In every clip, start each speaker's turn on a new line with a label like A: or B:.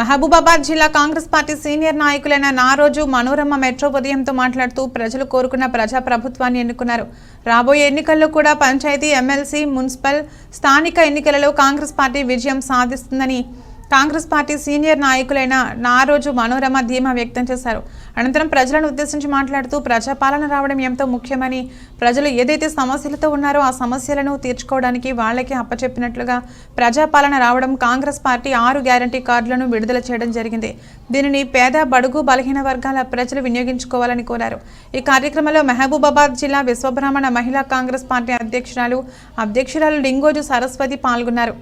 A: మహబూబాబాద్ జిల్లా Congress party senior నాయకులైన Naroju Manorama metro ఉదయంతో మాట్లాడుతూ ప్రజలు కోరుకున్న ప్రజా ప్రభుత్వాన్ని ఎన్నుకున్నారు. రాబోయే ఎన్నికల్లో కూడా పంచాయతీ ఎమ్మెల్సీ మున్సిపల్ స్థానిక ఎన్నికలలో కాంగ్రెస్ పార్టీ విజయం సాధిస్తుందని కాంగ్రెస్ పార్టీ సీనియర్ నాయకులైన నారోజు మనోరమ ధీమా వ్యక్తం చేశారు. అనంతరం ప్రజలను ఉద్దేశించి మాట్లాడుతూ ప్రజాపాలన రావడం ఎంతో ముఖ్యమని ప్రజలు ఏదైతే సమస్యలతో ఉన్నారో ఆ సమస్యలను తీర్చుకోవడానికి వాళ్ళకి అప్పచెప్పినట్లుగా ప్రజాపాలన రావడం కాంగ్రెస్ పార్టీ ఆరు గ్యారంటీ కార్డులను విడుదల చేయడం జరిగింది. దీనిని పేద బడుగు బలహీన వర్గాల ప్రజలు వినియోగించుకోవాలని కోరారు. ఈ కార్యక్రమంలో మహబూబాబాద్ జిల్లా విశ్వబ్రాహ్మణ మహిళా కాంగ్రెస్ పార్టీ అధ్యక్షురాలు అధ్యక్షురాలు లింగోజు సరస్వతి పాల్గొన్నారు.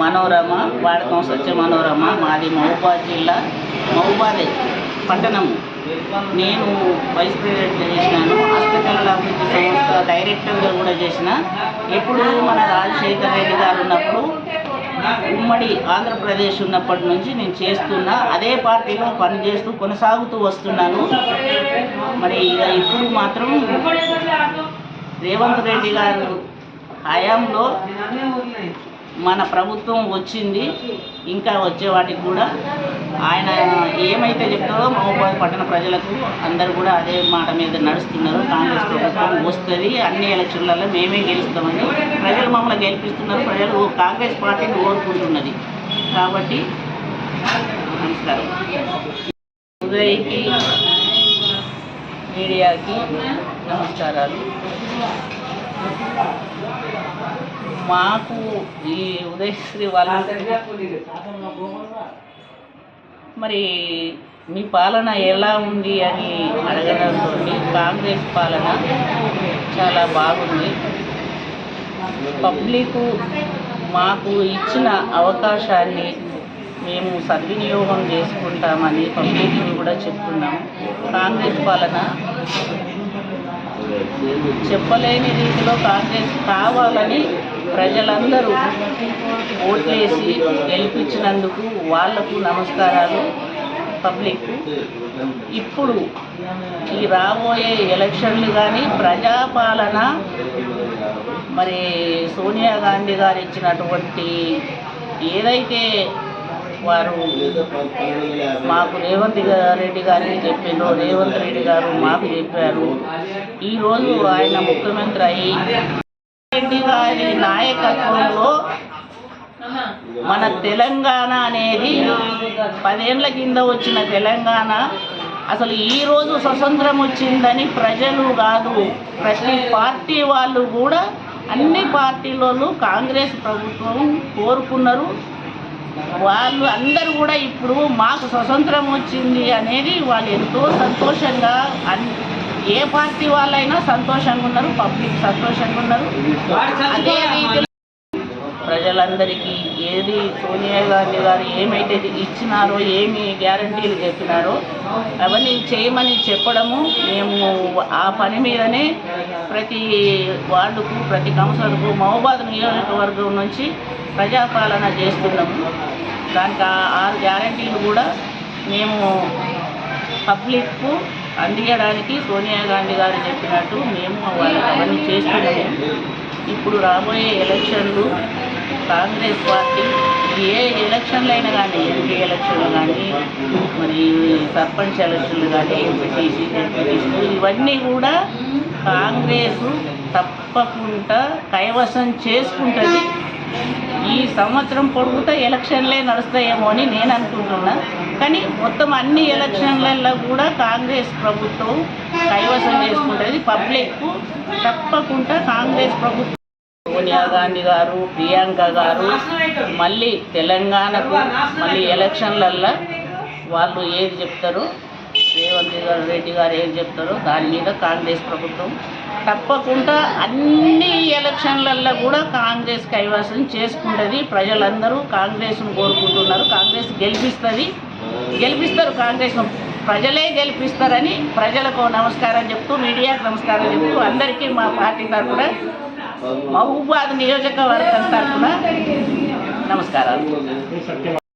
B: మనోరమ వాడకం స్వచ్ఛ మనోరమ మాది మహబూబాద్ జిల్లా మహబూబాదే పట్టణం. నేను వైస్ ప్రెసిడెంట్గా చేసినాను. హాస్పిటల్ అభివృద్ధి సంస్థ డైరెక్టర్గా కూడా చేసిన. ఎప్పుడు మన రాజశేఖర్ రెడ్డి గారు ఉన్నప్పుడు ఉమ్మడి ఆంధ్రప్రదేశ్ ఉన్నప్పటి నుంచి నేను చేస్తున్నా. అదే పార్టీలో పనిచేస్తూ కొనసాగుతూ వస్తున్నాను. మరి ఇక ఇప్పుడు మాత్రం రేవంత్ రెడ్డి గారు హయాంలో మన ప్రభుత్వం వచ్చింది ఇంకా వచ్చే వాటికి కూడా. ఆయన ఏమైతే చెప్తారో మహబూబాద్ పట్టణ ప్రజలకు అందరు కూడా అదే మాట మీద నడుస్తున్నారు. కాంగ్రెస్ ప్రభుత్వం వస్తుంది అన్ని ఎలక్షన్లలో మేమే గెలుస్తామని. ప్రజలు మమ్మల్ని గెలిపిస్తున్నారు ప్రజలు కాంగ్రెస్ పార్టీని కోరుకుంటున్నది. కాబట్టి నమస్కారం. ఉదయ్కి మీడియాకి నమస్కారాలు. మాకు ఈ ఉదయశ్రీ వాళ్ళ మరి మీ పాలన ఎలా ఉంది అని అడగడంతో కాంగ్రెస్ పాలన చాలా బాగుంది. పబ్లిక్ మాకు ఇచ్చిన అవకాశాన్ని మేము సద్వినియోగం చేసుకుంటామని పబ్లిక్ని కూడా చెప్తున్నాము కాంగ్రెస్ పాలన చెప్పలేని రీతిలో కాంగ్రెస్ కావాలని ప్రజలందరూ ఓట్లేసి గెలిపించినందుకు వాళ్ళకు నమస్కారాలు. పబ్లిక్ ఇప్పుడు ఈ రాబోయే ఎలక్షన్లు కానీ ప్రజాపాలన మరి సోనియా గాంధీ గారు ఇచ్చినటువంటి ఏదైతే వారు మాకు రేవంత్ రెడ్డి గారికి చెప్పిండ్రు రేవంత్ రెడ్డి గారు మాకు చెప్పారు. ఈరోజు ఆయన ముఖ్యమంత్రి అయ్యి రెడ్డి గారి నాయకత్వంలో మన తెలంగాణ అనేది పదేళ్ళ కింద వచ్చిన తెలంగాణ. అసలు ఈరోజు స్వతంత్రం వచ్చిందని ప్రజలు కాదు ప్రతి పార్టీ వాళ్ళు కూడా అన్ని పార్టీలలో కాంగ్రెస్ ప్రభుత్వం కోరుకున్నారు. వాళ్ళు అందరూ కూడా ఇప్పుడు మాకు స్వతంత్రం వచ్చింది అనేది వాళ్ళు ఎంతో సంతోషంగా అన్ ఏ పార్టీ వాళ్ళైనా సంతోషంగా ఉన్నారు పబ్లిక్ సంతోషంగా ఉన్నారు. అదే రీతిలో ప్రజలందరికీ ఏది సోనియా గాంధీ గారు ఏమైతే ఇచ్చినారో ఏమి గ్యారంటీలు చెప్పినారో అవన్నీ చేయమని చెప్పడము మేము ఆ పని మీదనే ప్రతి వార్డుకు ప్రతి కౌన్సిలర్కు మహబాద్ నియోజకవర్గం నుంచి ప్రజాపాలన చేస్తున్నాము. దానికి ఆరు గ్యారంటీలు కూడా మేము పబ్లిక్కు అందించడానికి సోనియా గాంధీ గారు చెప్పినట్టు మేము వాళ్ళకి అవన్నీ చేస్తున్నాము. ఇప్పుడు రాబోయే ఎలక్షన్లు కాంగ్రెస్ పార్టీ ఏ ఎలక్షన్లు అయినా కానీ ఎంపీ ఎలక్షన్లు కానీ మరి సర్పంచ్ ఎలక్షన్లు కానీ ఎంపీటీసీ ఎంపీటీసీ ఇవన్నీ కూడా కాంగ్రెస్ తప్పకుండా కైవసం చేసుకుంటుంది. ఈ సంవత్సరం పొడుగుతా ఎలక్షన్లే నడుస్తాయేమో అని నేను అనుకుంటున్నా. కానీ మొత్తం అన్ని ఎలక్షన్లలో కూడా కాంగ్రెస్ ప్రభుత్వం కైవసం చేసుకుంటుంది. పబ్లిక్ తప్పకుండా కాంగ్రెస్ ప్రభుత్వం సోనియా గాంధీ గారు ప్రియాంక గారు మళ్ళీ తెలంగాణకు మళ్ళీ ఎలక్షన్లల్లో వాళ్ళు ఏది చెప్తారు? రేవంత్ గారు రెడ్డి గారు ఏం చెప్తారో దాని మీద కాంగ్రెస్ ప్రభుత్వం తప్పకుండా అన్ని ఎలక్షన్లల్లో కూడా కాంగ్రెస్ కైవసం చేసుకుంటుంది. ప్రజలందరూ కాంగ్రెస్ను కోరుకుంటున్నారు. కాంగ్రెస్ గెలిపిస్తుంది. గెలిపిస్తారు కాంగ్రెస్ ప్రజలే గెలిపిస్తారని ప్రజలకు నమస్కారం చెప్తూ మీడియాకు నమస్కారం చెప్తూ అందరికీ మా పార్టీ తరఫున మహబూబాద్ నియోజకవర్గం తరఫున నమస్కారాలు.